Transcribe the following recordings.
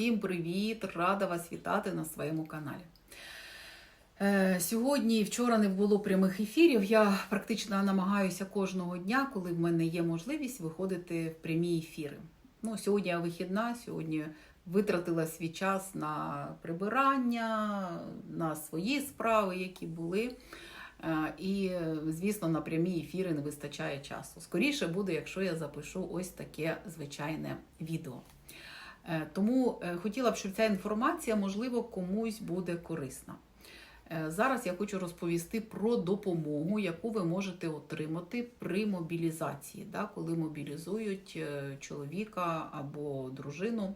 Всім привіт! Рада вас вітати на своєму каналі. Е, Сьогодні і вчора не було прямих ефірів. Я практично намагаюся кожного дня, коли в мене є можливість, виходити в прямі ефіри. Ну, сьогодні я вихідна, сьогодні витратила свій час на прибирання, на свої справи, які були. Е, І, звісно, на прямі ефіри не вистачає часу. Скоріше буде, якщо я запишу ось таке звичайне відео. Е, Тому е, хотіла б, щоб ця інформація, можливо, комусь буде корисна. Е, Зараз я хочу розповісти про допомогу, яку ви можете отримати при мобілізації, коли мобілізують чоловіка або дружину.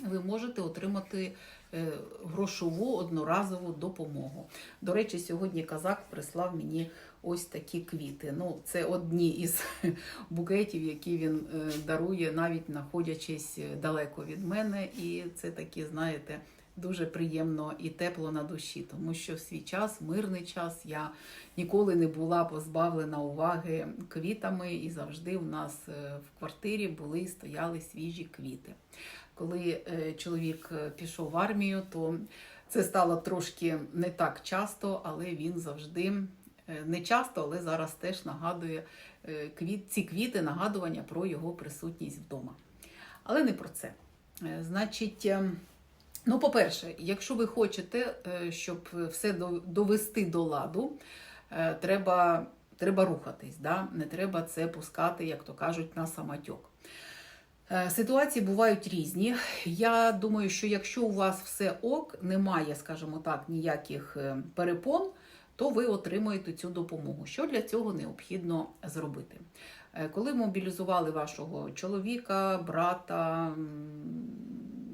Ви можете отримати е, грошову одноразову допомогу. До речі, сьогодні казак прислав мені ось такі квіти. Ну, це одні із букетів, які він е, дарує, навіть знаходячись далеко від мене. І це такі, знаєте, дуже приємно і тепло на душі, тому що в свій час, мирний час, я ніколи не була позбавлена уваги квітами, і завжди в нас е, в квартирі були і стояли свіжі квіти. Коли е, чоловік е, пішов в армію, то це стало трошки не так часто, але він завжди не часто, але зараз теж нагадує квіт, ці квіти, нагадування про його присутність вдома. Але не про це. Значить, е, ну, по-перше, якщо ви хочете, е, щоб все довести до ладу, е, треба, треба рухатись, да? не треба це пускати, як то кажуть, на самотьок. Е, Ситуації бувають різні. Я думаю, що якщо у вас все ок, немає, скажімо так, ніяких перепон, то ви отримуєте цю допомогу. Що для цього необхідно зробити? Коли мобілізували вашого чоловіка, брата,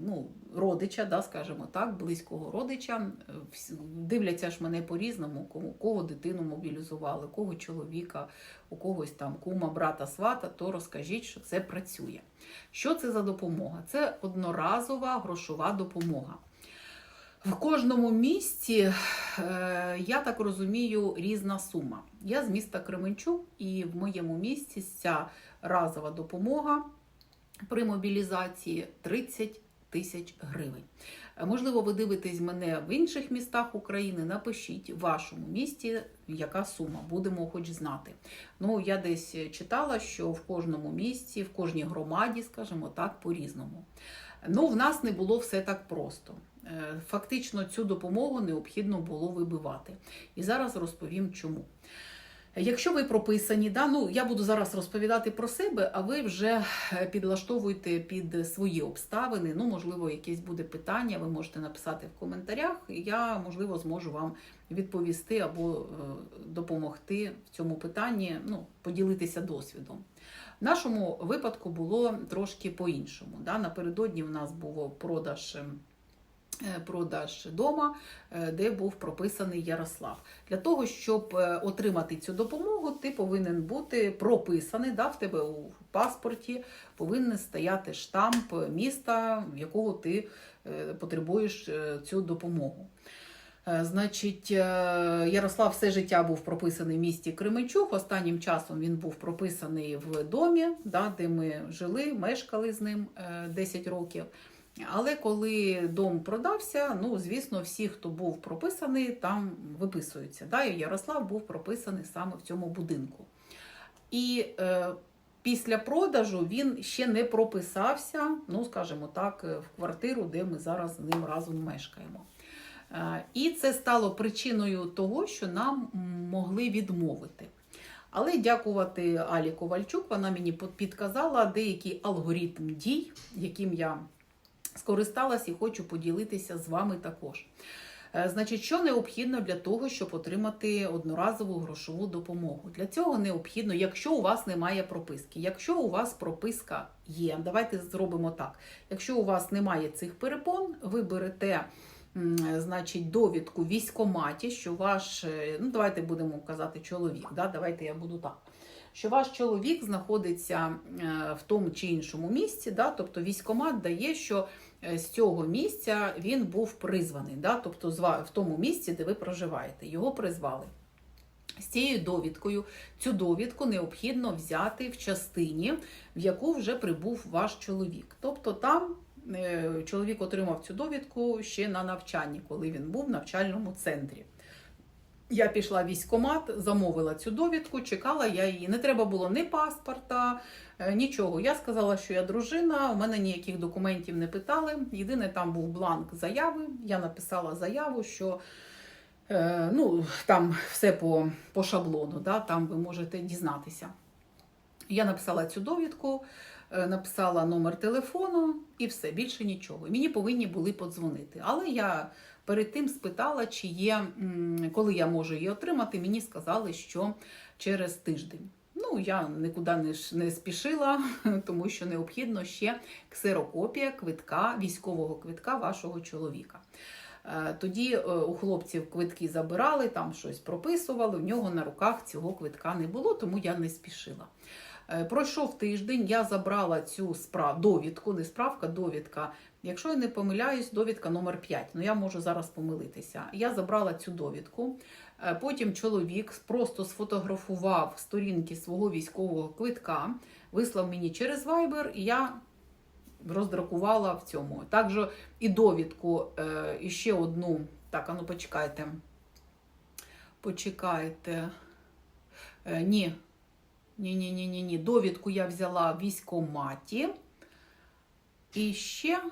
ну, родича, да, скажімо так, близького родича, е, дивляться ж мене по-різному, кому кого дитину мобілізували, кого чоловіка, у когось там кума, брата, свата, то розкажіть, що це працює. Що це за допомога? Це одноразова грошова допомога. В кожному місті, е, я так розумію, різна сума. Я з міста Кременчук, і в моєму місті ця разова допомога при мобілізації 30 тисяч гривень. Е, Можливо, ви дивитесь мене в інших містах України. Напишіть в вашому місті, яка сума, будемо хоч знати. Ну, я десь читала, що в кожному місті, в кожній громаді, скажімо так, по-різному. Ну, в нас не було все так просто. Е, Фактично, цю допомогу необхідно було вибивати. І зараз розповім чому. Якщо ви прописані, да, ну я буду зараз розповідати про себе, а ви вже е, підлаштовуєте під свої обставини. Ну, можливо, якесь буде питання, ви можете написати в коментарях. і Я, можливо, зможу вам відповісти або е, допомогти в цьому питанні, ну, поділитися досвідом. В нашому випадку було трошки по-іншому. Да? Напередодні в нас був продаж. Е, Продаж дома, е, де був прописаний Ярослав. Для того, щоб е, отримати цю допомогу, ти повинен бути прописаний. Да, в тебе у паспорті повинен стояти штамп міста, в якого ти потребуєш цю допомогу. Значить, Ярослав все життя був прописаний в місті Кременчук. Останнім часом він був прописаний в домі, да, де ми жили, мешкали з ним е, 10 років. Але коли дом продався, ну звісно, всі, хто був прописаний, там виписуються. Да? І Ярослав був прописаний саме в цьому будинку. І е, після продажу він ще не прописався, ну скажімо так, е, в квартиру, де ми зараз з ним разом мешкаємо. Е, І це стало причиною того, що нам могли відмовити. Але дякувати Алі Ковальчук, вона мені підказала деякий алгоритм дій, яким я скористалась і хочу поділитися з вами також. Е, Значить, що необхідно для того, щоб отримати одноразову грошову допомогу? Для цього необхідно, якщо у вас немає прописки. Якщо у вас прописка є, давайте зробимо так. Якщо у вас немає цих перепон, ви берете значить, довідку в військкоматі, що ваш, е, ну давайте будемо казати чоловік, да? давайте я буду так. Що ваш чоловік знаходиться е, в тому чи іншому місці, да? тобто військкомат дає, що е, з цього місця він був призваний, да? тобто в тому місці, де ви проживаєте. Його призвали. З цією довідкою цю довідку необхідно взяти в частині, в яку вже прибув ваш чоловік. Тобто там Е, Чоловік отримав цю довідку ще на навчанні, коли він був в навчальному центрі. Я пішла в військкомат, замовила цю довідку, чекала я її. Не треба було ні паспорта, е, нічого. Я сказала, що я дружина, у мене ніяких документів не питали. Єдине, там був бланк заяви. Я написала заяву, що е, ну, там все по, по шаблону, да, там ви можете дізнатися. Я написала цю довідку, написала номер телефону і все, більше нічого. Мені повинні були подзвонити. Але я перед тим спитала, чи є, коли я можу її отримати. Мені сказали, що через тиждень. Ну, я нікуди не, не спішила, тому що необхідно ще ксерокопія квитка, військового квитка вашого чоловіка. Е, Тоді е, у хлопців квитки забирали, там щось прописували. В нього на руках цього квитка не було, тому я не спішила. Е, Пройшов тиждень, я забрала цю справ... довідку, не справка, довідка. Якщо я не помиляюсь, довідка номер 5. Ну я можу зараз помилитися. Я забрала цю довідку. Е, Потім чоловік просто сфотографував сторінки свого військового квитка, вислав мені через Viber, і я роздракувала в цьому. Також і довідку, е, і ще одну. Так, а ну почекайте. Почекайте. Ні. Ні, ні, ні. Довідку я взяла в військкоматі. І ще.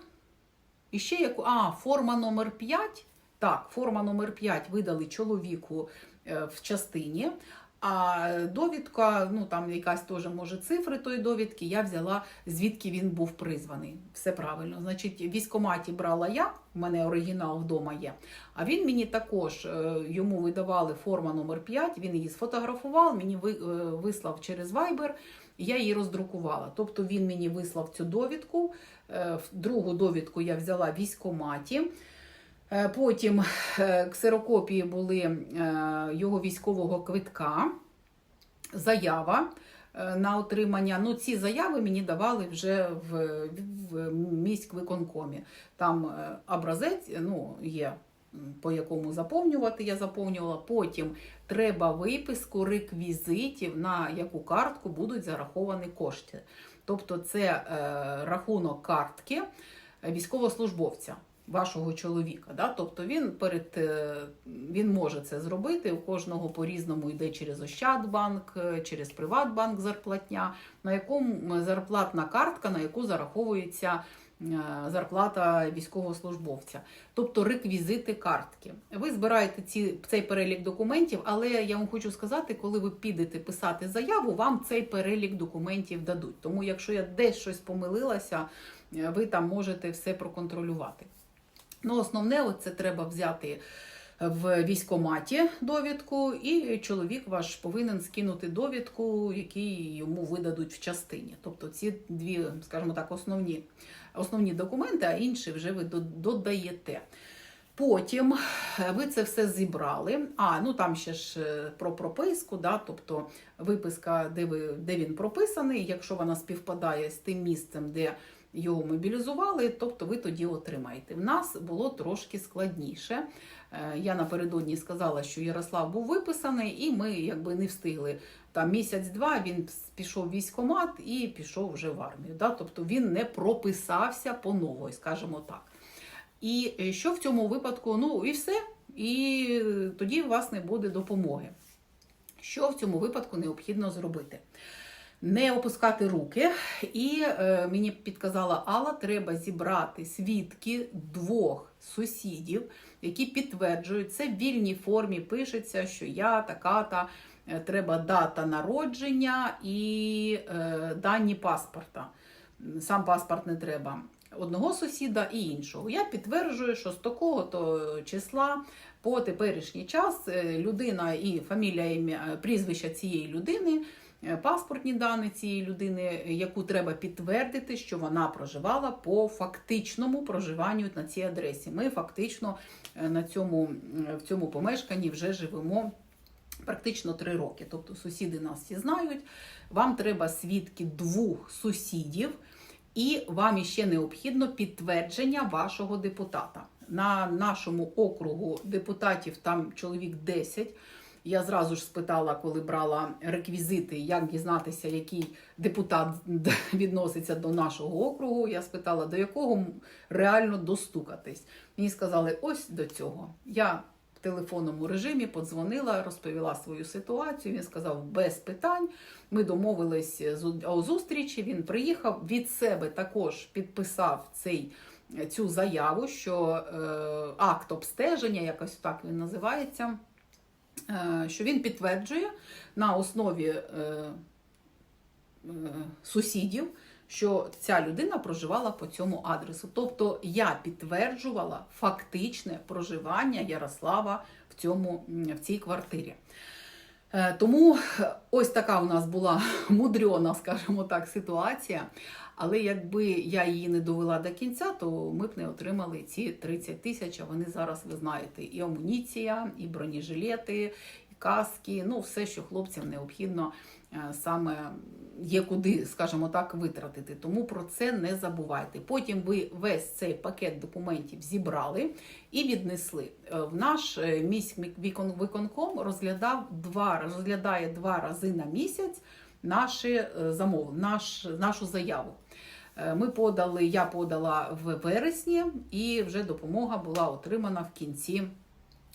І ще яку. А, форма номер 5. Так, форма номер 5 видали чоловіку е, в частині. А довідка, ну там якась теж може цифри тої довідки, я взяла звідки він був призваний. Все правильно. Значить, в військкоматі брала я, в мене оригінал вдома є. А він мені також е, йому видавали форма номер 5, він її сфотографував, мені е, вислав через Viber, я її роздрукувала. Тобто він мені вислав цю довідку. е, Другу довідку я взяла в військкоматі. Е, Потім е, ксерокопії були е, його військового квитка, заява на отримання. Ну, ці заяви мені давали вже в, в міськвиконкомі. Там образець ну, є, по якому заповнювати, я заповнювала. Потім треба виписку реквізитів, на яку картку будуть зараховані кошти. Тобто це е, рахунок картки військовослужбовця. Вашого чоловіка, да? тобто він перед е, він може це зробити. У кожного по-різному йде через Ощадбанк, е, через Приватбанк зарплатня, на якому зарплатна картка, на яку зараховується е, зарплата військовослужбовця, тобто реквізити картки. Ви збираєте ці, цей перелік документів, але я вам хочу сказати, коли ви підете писати заяву, вам цей перелік документів дадуть. Тому, якщо я десь щось помилилася, е, ви там можете все проконтролювати. Ну, основне, це треба взяти в військкоматі довідку, і чоловік ваш повинен скинути довідку, які йому видадуть в частині. Тобто ці дві, скажімо так, основні, основні документи, а інші вже ви додаєте. Потім е, ви це все зібрали. А, ну там ще ж е, про прописку, да, тобто виписка, де, ви, де він прописаний, якщо вона співпадає з тим місцем, де його мобілізували, тобто ви тоді отримаєте. В нас було трошки складніше. Е, Я напередодні сказала, що Ярослав був виписаний, і ми якби не встигли. Там місяць-два він пішов в військкомат і пішов вже в армію. Да? Тобто він не прописався по нової, скажімо так. І е, що в цьому випадку? Ну і все. І е, тоді у вас не буде допомоги. Що в цьому випадку необхідно зробити? Не опускати руки. І е, мені підказала Алла, треба зібрати свідки двох сусідів, які підтверджують, це в вільній формі пишеться, що я така-та, е, треба дата народження і е, дані паспорта. Сам паспорт не треба. Одного сусіда і іншого. Я підтверджую, що з такого то числа по теперішній час е, людина і фамілія, ім'я, прізвища цієї людини, е, паспортні дані цієї людини, яку треба підтвердити, що вона проживала по фактичному проживанню на цій адресі. Ми фактично е, на цьому, в цьому помешканні вже живемо. Практично три роки. Тобто сусіди нас всі знають. Вам треба свідки двох сусідів, і вам іще необхідно підтвердження вашого депутата. На нашому округу депутатів там чоловік 10. Я зразу ж спитала, коли брала реквізити, як дізнатися, який депутат відноситься до нашого округу. Я спитала, до якого реально достукатись. Мені сказали, ось до цього. Я в телефонному режимі подзвонила, розповіла свою ситуацію. Він сказав, без питань. Ми домовились з- о зустрічі. Він приїхав від себе також підписав цей. Цю заяву, що е, акт обстеження, якось так він називається, е, що він підтверджує на основі е, е, сусідів, що ця людина проживала по цьому адресу. Тобто я підтверджувала фактичне проживання Ярослава в, цьому, в цій квартирі. Е, Тому ось така у нас була мудрена, скажімо так, ситуація. Але якби я її не довела до кінця, то ми б не отримали ці 30 тисяч. А вони зараз, ви знаєте, і амуніція, і бронежилети, і каски, ну все, що хлопцям необхідно саме є куди, скажімо так, витратити. Тому про це не забувайте. Потім ви весь цей пакет документів зібрали і віднесли. Е, В наш е, міськвикон- розглядав два розглядає два рази на місяць наші е, замов, наш, нашу заяву. Е, Ми подали, я подала в вересні, і вже допомога була отримана в кінці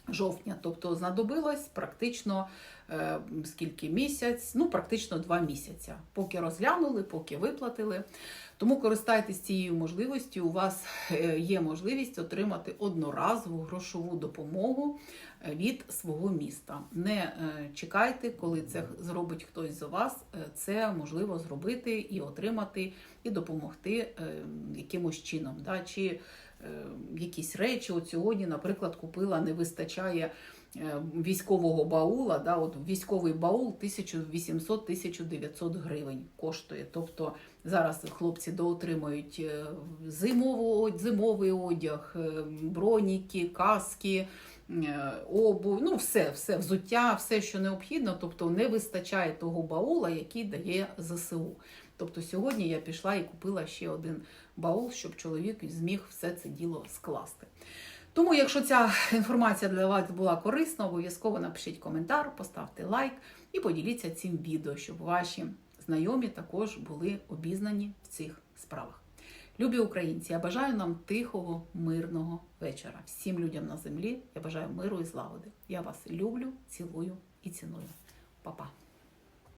жовтня. Тобто знадобилось практично е, скільки місяць, ну практично два місяці. Поки розглянули, поки виплатили. Тому користайтесь цією можливістю. У вас е, є можливість отримати одноразову грошову допомогу е, від свого міста. Не е, чекайте, коли це зробить хтось за вас. Це можливо зробити і отримати, і допомогти якимось чином. Чи якісь речі. От сьогодні, наприклад, купила, не вистачає е, військового баула. Да? От військовий баул 1800-1900 гривень коштує. Тобто зараз хлопці доотримують е, зимову, зимовий одяг, е, броніки, каски. е, Обув, ну все, все, взуття, все, що необхідно, тобто не вистачає того баула, який дає ЗСУ. Тобто сьогодні я пішла і купила ще один баул, щоб чоловік зміг все це діло скласти. Тому, якщо ця інформація для вас була корисна, обов'язково напишіть коментар, поставте лайк і поділіться цим відео, щоб ваші знайомі також були обізнані в цих справах. Любі українці, я бажаю нам тихого, мирного вечора. Всім людям на землі я бажаю миру і злагоди. Я вас люблю, цілую і ціную. Па-па.